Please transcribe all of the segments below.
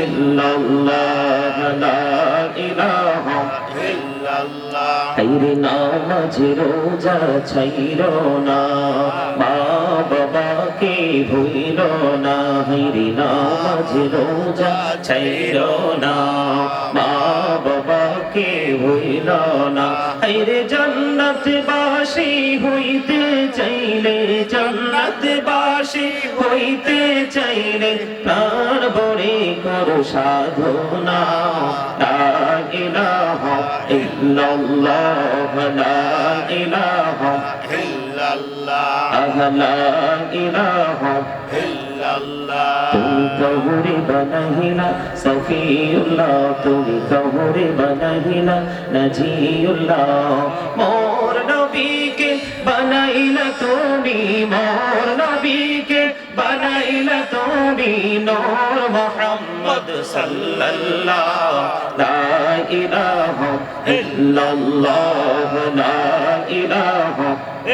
ইল্লাল্লাহ, লা ইলাহা হাইরে নামাজ রোজা ছাইর না, মা বাবাকে ভুইল না। হাইরে নামাজ রোজা ছাইর না, মা বাবাকে ভুইল না। হাইরে জান্নাত বাসী হইতে চাইলে জান্নাত বাসী হইতে চাইলে প্রাণ ভরে করো সাধনা। ইলাহা ইল্লাল্লাহ, লা ইলাহা আহ লা ইলাহা তুমি কবরে বানাহিলা সফিউল্লাহ তুমি কবরে বানাহিলা নজিউল্লাহ। মোর নবীকে বানাইলা তুমি মোর নবীকে বানাইলা তুমি নূর মুহাম্মদ সাল্লাল্লাহ। লা ইলাহা ইল্লাল্লাহ লা إله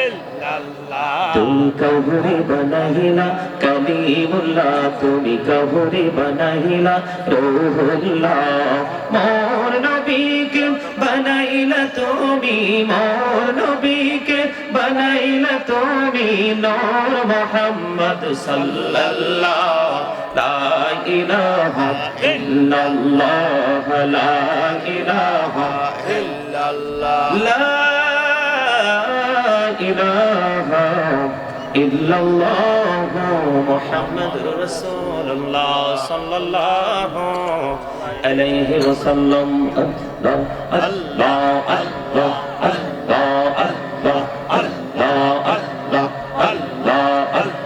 إلا الله تم كهري بنهلا كليم الله تم كهري بنهلا روح الله মোর নবীকে বানাইলা তুমি মোর নবীকে বানাইলা তুমি নূর মোহাম্মদ সাল্লাল্লাহ। লা ইলাহা ইল্লাল্লাহ লা ইলাহা ইল্লাল্লাহ। লা إله إلا الله محمد رسول الله صلى الله عليه وسلم الله الله الله الله الله الله الله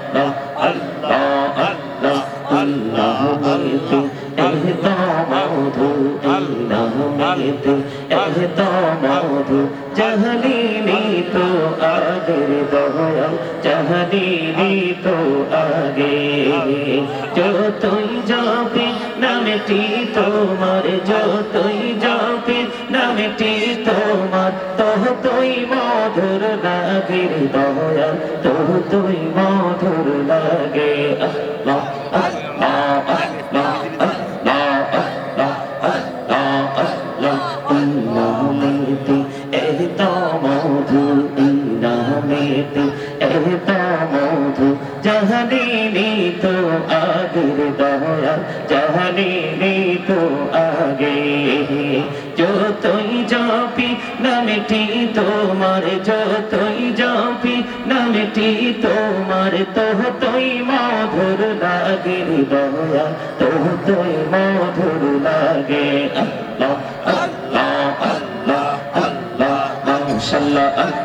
الله الله الله الله ميت اهدى موضوع الله ميت اهدى موضوع চাহলিনি তো আগের দয়াল চাহলিনি তো আগে। যতই যাবে নামটি তোমার, যতই যাবে নামটি তোমার তহতই মধুর লাগে দয়াল তহতই মধুর লাগে। আহ আহ আহ নামেতে এত মধু তো আগের দয়া জাহানিনি তো আগে। যতই জপি নামটি তোমার তোমার, ততই মধুর লাগে দয়া ততই মধুর লাগে। আল্লাহ আল্লাহ আল্লাহ আল্লাহ, মাশাআল্লাহ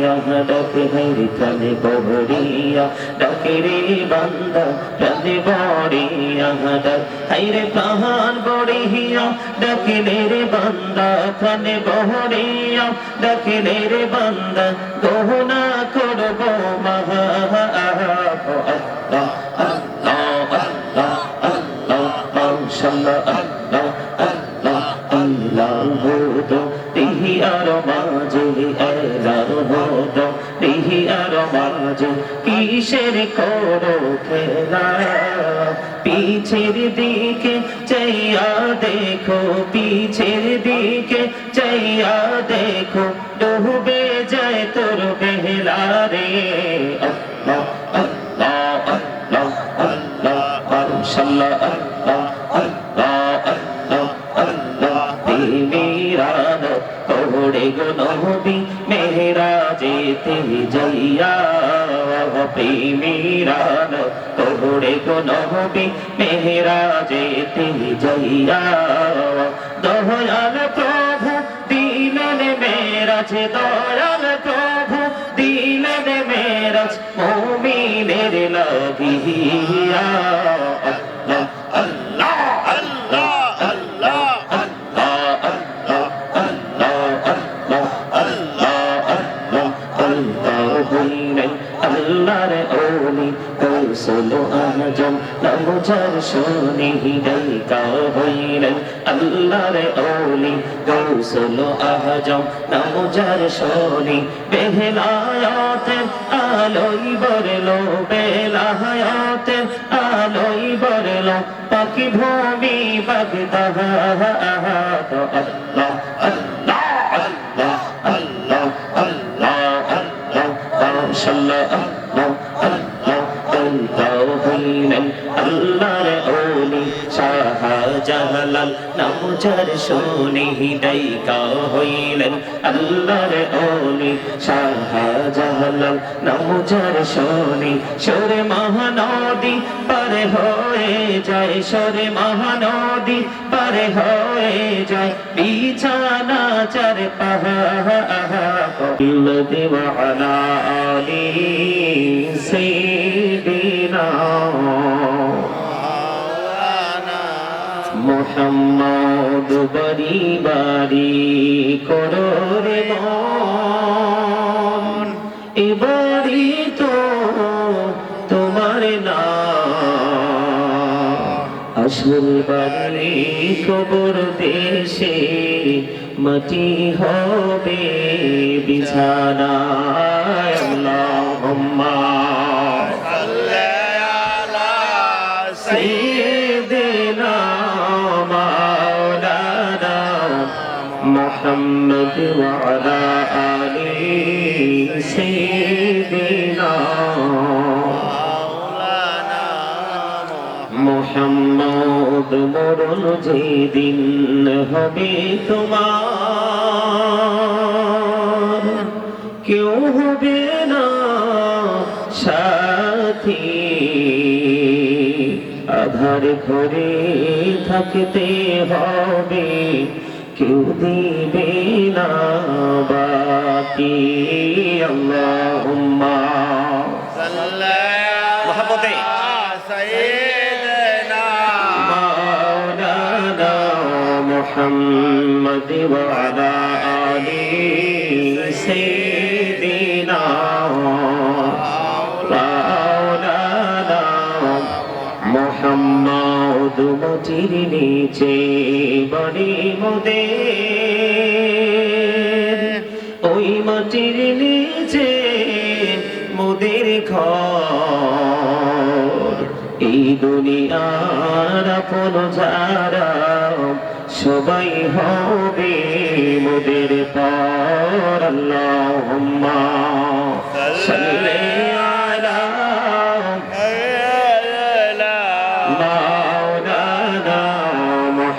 বড়িয়া ডাকে হেরি প্রাণে প্রাণে বড়িয়া ডাক হাইরে প্রাণ রে বন্দা প্রাণে বড়িয়া ডাকিলে রে বন্দা গহনা করব মহা আল্লাহ আল্লাহ আল্লাহ আল্লাহ মাশাআল্লাহ কিসের করো খেলা পিছের দিকে চাইয়া দেখো পিছের দিকে চাইয়া দেখো ডুবে যায় তোর বেহলা রে আল্লাহ আল্লাহ আল্লাহ আল্লাহ আল্লাহ আল্লাহ মেরান গো যেতে যাইয়া প্রেমীরান তোড়ে গো নবী মেহরাজে যেতে যাইয়া দয়াল প্রভু, দিলেন মেরাজ, দয়াল প্রভু, দিলেন মেরাজ, মুমিনের লাগিয়া দর্শনে হৃদয়তা হইলেন আল্লাহর অলি কৌশল আহজম নাম যার শনি বেহলায়াতের আলোই বরলো বেলাহায়াতের আলোই বরলো পাখি ভূমি বাগদাহ আল্লাহ শাহজালাল নামজার শুনি ডাইকা হইলেন আল্লাহর ওলি শাহজালাল নামজার শুনি সরে মহানদী পারে হয়ে যায়, সরে মহানদী পারে হয়ে যায়, বিছানা চার দেওয়ালা আলী সেদিনা। মোহাম্মদ, বাড়ি বাড়ি করো রে এবারি তো তোমার না। আসল বাড়ি কবর দেশে মাটি হবে বিছানা আল্লাহুম্মা محمد وعلى آله سيدنا মোহাম্মদ মরণ যেদিন হবে তোমার কেউ হবে না সাথী আধার ঘরে থাকতে হবে কেউ দিবে না বাকি আল্লাহুম্মা মহাপতে مولانا محمد وعلى آل سيدنا মতির নিচে বাড়ি মোদের, ওই মাটির নিচে মোদের ঘর। এই দুনিয়ার আপন যারা সবাই হবে মোদের পর। আল্লাহুম্মা সাল্লি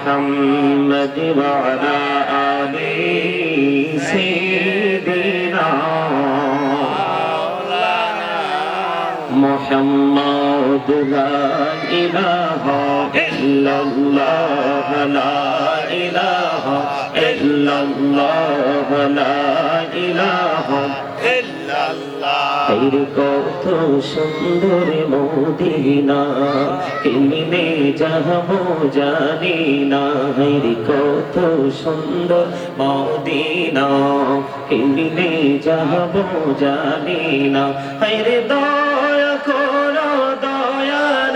محمد وعلى آل سيدنا محمد لا إله إلا illallah কত সুন্দর মোদিনা কেমনে যাব জানি না। কত সুন্দর মোদিনা কেমনে যাব জানি না। দয়া করো দয়াল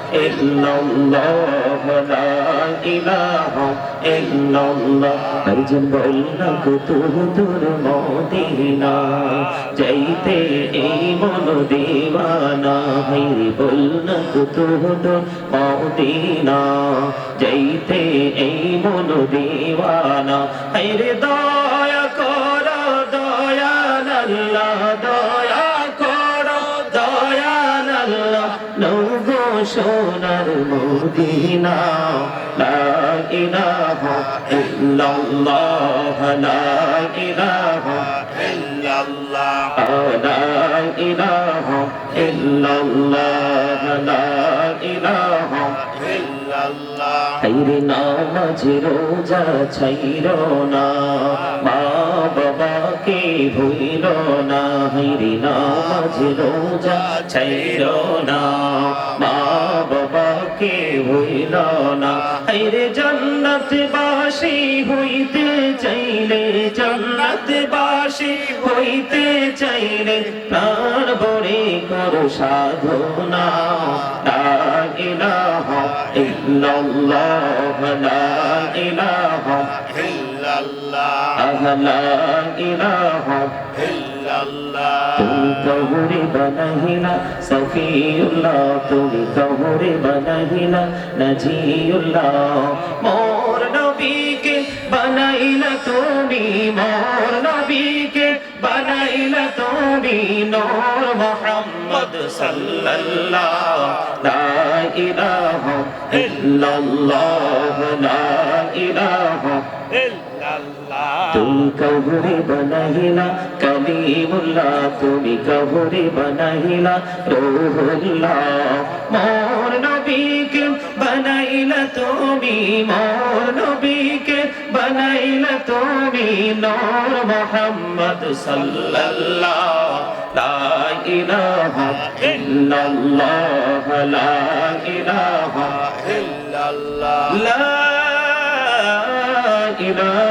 إلا الله لا إله إلا الله أرجل بقولك تهدر مدينة جايتي إيمان ديوانا هاي بقولك تهدر مدينة جايتي إيمان ديوانا هاي رضا মদিনা লা ইলাহা ইল্লাল্লাহ লা ইলাহা ইল্লাল্লাহ লা ইলাহা ইল্লাল্লাহ লা ইলাহা ইল্লাল্লাহ খাইরে নামাজ রোজা ছাইরো না, মা বাবাকে ভুইল না। হাইরে নামাজ রোজা ছাইরো না, মা বাবাকে হইল না। হাইরে জান্নাত বাসি হইতে চাইলে জান্নাত বাসি হইতে চাইলে প্রাণ ভরে করো সাধনা। লা ইলাহা ইল্লাল্লাহ, লা ইলাহা তুমি কহুরে বনহিলা সফিউল্লাহ তুমি কহুরে বনহিলা নজিউল্লাহ মোর নবীকে বানাইলা তুমি মোর নবীকে বানাইলা তুমি নূর মুহাম্মদ সাল্লাল্লাহ লা ইলাহা ইল্লাল্লাহ লা ইলাহা তুমি কবরে বনাহিলা কলিমুল্লাহ, তুমি কবরে বনাহিলা রোহুল্লাহ। মোর নবীকে বনাইলা তুমি, মোর নবীকে বনাইলা তুমি, নূর মোহাম্মদ সাল্লাল্লাহ। লা ইলাহা ইল্লাল্লাহ, লা ইলাহা ইল্লাল্লাহ। লা ইলাহা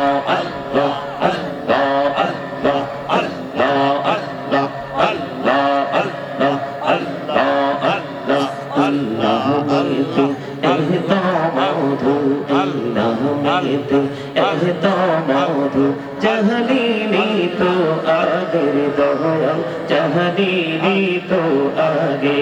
তো এত মধু চাহলিনি তো আগের দয়াল চাহলিনি তো আগে।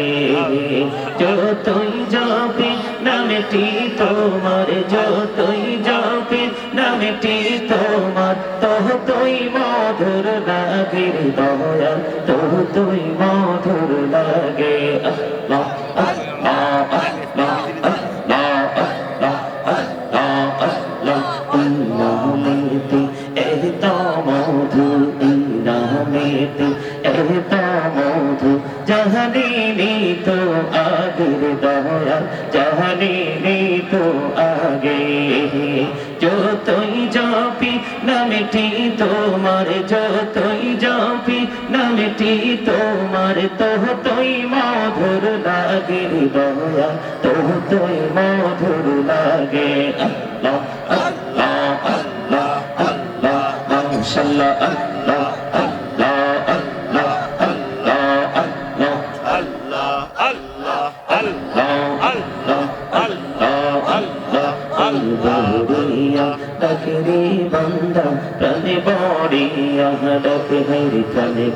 যতই যাবে নামটি তোমার, যতই যাবে নামটি তোমার, ততই মধুর লাগে দয়াল ততই মধুর লাগে। এহতা মধু ইন্নালিতি এহতা মধু জাহানিনি তো আগের দয়া জাহানিনি তো আগে যতই যাপি নামটি তোমার যতই যাপি নামটি তোমার ততই মধুর লাগে দয়া ততই মধুর লাগে আল্লাহ বড়িয়া ডাকে হেরি প্রাণে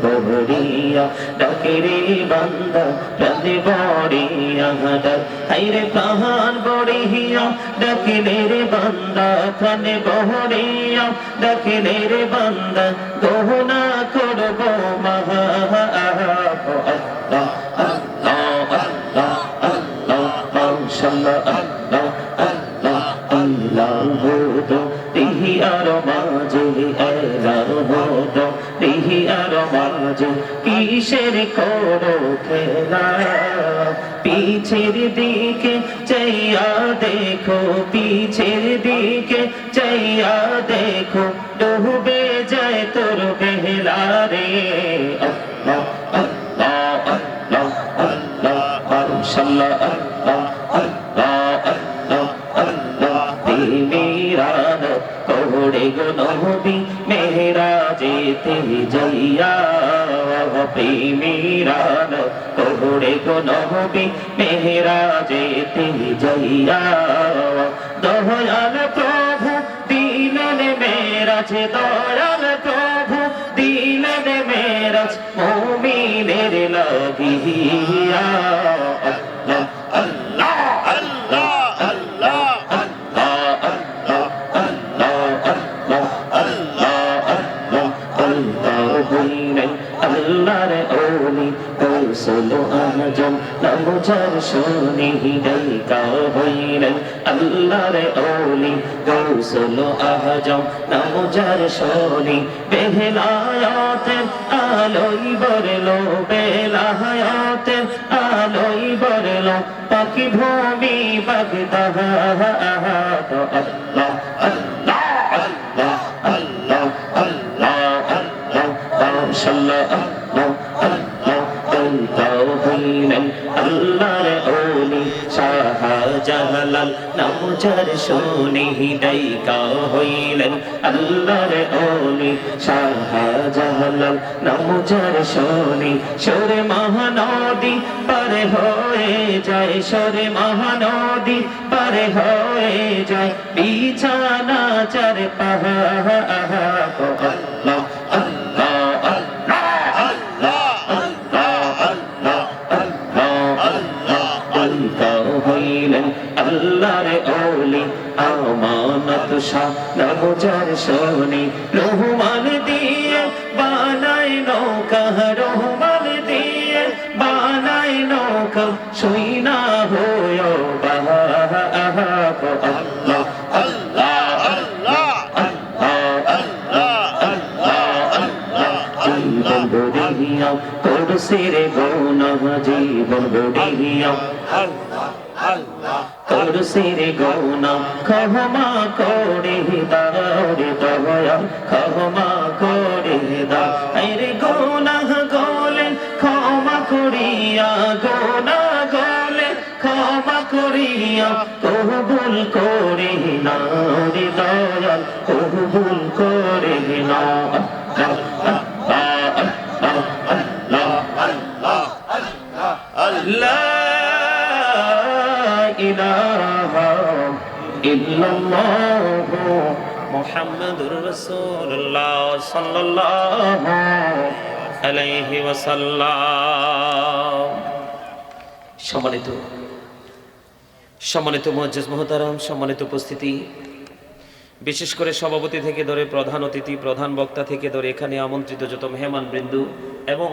বড়িয়া ডাকরে বন্দা প্রাণে বড়িয়া ডাক হাইরে প্রাণ বড়িয়া ডাকিলে রে বন্দা প্রাণে বড়িয়া ডাকিলে রে বন্দা মহা পিছের দিকে চাইয়া দেখো পিছের দিকে চাইয়া দেখো ডুবে যায় তোর বেহলা রে মেরা যেতে যাইয়া প্রেমিরান কোড়ে গো নবী মেহরা যেতে যাইয়া দয়াল প্রভু, দিলেন মেরাজ, দয়াল প্রভু, দিলেন মেরাজ, মুমিনের লাগিয়া। رسوله إليك وغير الله أولي غوصل أهجم نمجر شوني بهلايات آلوي برلو بهلايات آلوي برلو পাখি ভূমি বাগদাহ নামজার শুনি দায়িকা হইলেন আল্লাহর ওলি শাহজালাল নামজার শুনি সরে মহানদী পারে হয়ে যায় সরে মহানদী পারে হয়ে যায় বিছানা চার পাহা করসির গৌনা জীবন করসির গৌনা ক্ষমা করে দারে দয়া ক্ষমা করে দা আরে গৌনা গলে, ক্ষমা করিয়া গৌনা গলে, ক্ষমা করিয়া। কবুল করে না রে দয়াল, কবুল করে না মোহাম্মদুর রসুল্লাহ সাল্লাল্লাহু আলাইহি ওয়াসাল্লাম। সম্মানিত সম্মানিত মুআজ্জিজ মহতারাম, সম্মানিত উপস্থিতি। বিশেষ করে সভাপতি থেকে ধরে প্রধান অতিথি, প্রধান বক্তা থেকে ধরে এখানে আমন্ত্রিত যত মেহমান বৃন্দু এবং